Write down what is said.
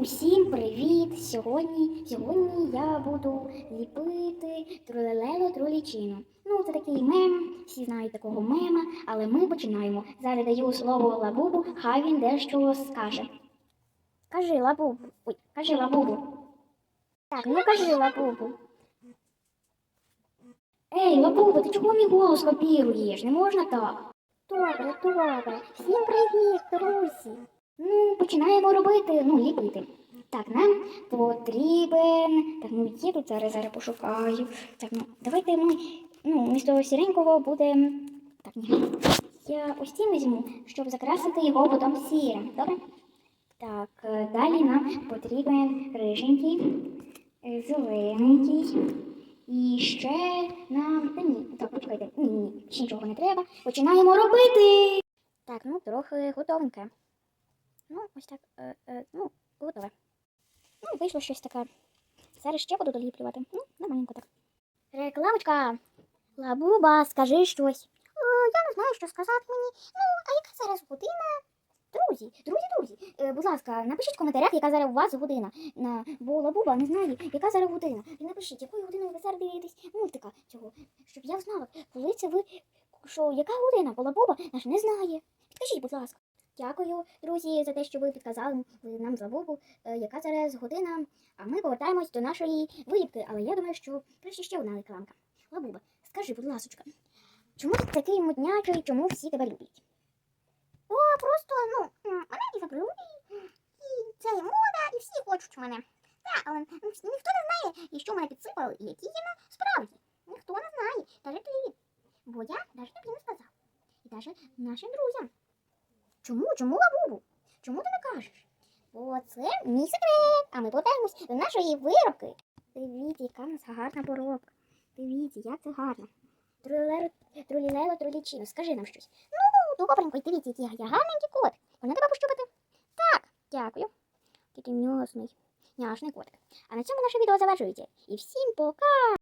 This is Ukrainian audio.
Усім привіт! Сьогодні, сьогодні я буду ліпити тролелело тролічину. Ну, це такий мем, всі знають такого мема, але ми починаємо. Зараз даю слово Лабубу, хай він дещо скаже. Кажи, Лабубу. Ой, кажи, Лабубу. Так, ну кажи, Лабубу. Ей, Лабубу, ти чого мій голос копіруєш? Не можна так. Добре, добре. Всім привіт, друзі. Ну, починаємо робити, ну, ліпити. Так, нам потрібен. Так, ну є тут зараз зараз пошукаю. Так, ну давайте ми ну, місто сіренького буде. Так, ні. Я ось ці візьму, щоб закрасити його потім сірим. Добре? Так, е, далі нам потрібен риженький, е, зелененький. І ще нам. Та ні, так, почекайте. Ні, ні, нічого не треба. Починаємо робити. Так, ну трохи готовеньке. Ну, ось так, е, е, ну, готове. Ну, вийшло щось таке. Зараз ще буду доліплювати. Ну, нормальненько так. Рекламочка. Лабуба, скажи щось. О, я не знаю, що сказати мені. Ну, а яка зараз година? Друзі, друзі, друзі, е, будь ласка, напишіть в коментарях, яка зараз у вас година. На, бо Лабуба не знає, яка зараз година. І напишіть, якою годиною ви зараз дивитесь мультика цього, щоб я знала, коли це ви, що яка година, бо Лабуба наш не знає. Підкажіть, будь ласка. Дякую, друзі, за те, що ви підказали нам з Лабубу, е, яка зараз година. А ми повертаємось до нашої виліпки, але я думаю, що краще ще одна рекламка. Лабуба, скажи, будь ласочка, чому ти такий моднячий, чому всі тебе люблять? О, просто, ну, мене і забрали, і це є мода, і всі хочуть мене. Так, але ніхто не знає, і що мене підсипали, і які є насправді. Ніхто не знає, навіть ти. Бо я навіть тобі не сказав. І навіть нашим друзям. Чому? Чому лабубу? Чому ти не кажеш? Бо це мій секрет. А ми повертаємось до нашої виробки. Дивіться, яка в нас гарна поробка. Дивіться, як це гарно. Трулілело, трулічино. Скажи нам щось. Ну, добренько, дивіться, який я гарненький кот. Можна тебе пощупати? Так, дякую. Такий м'ясний, няшний котик. А на цьому наше відео завершується. І всім пока!